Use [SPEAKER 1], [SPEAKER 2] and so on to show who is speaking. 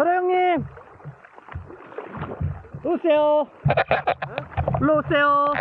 [SPEAKER 1] 설아 형님! 오세요! 일로 오세요!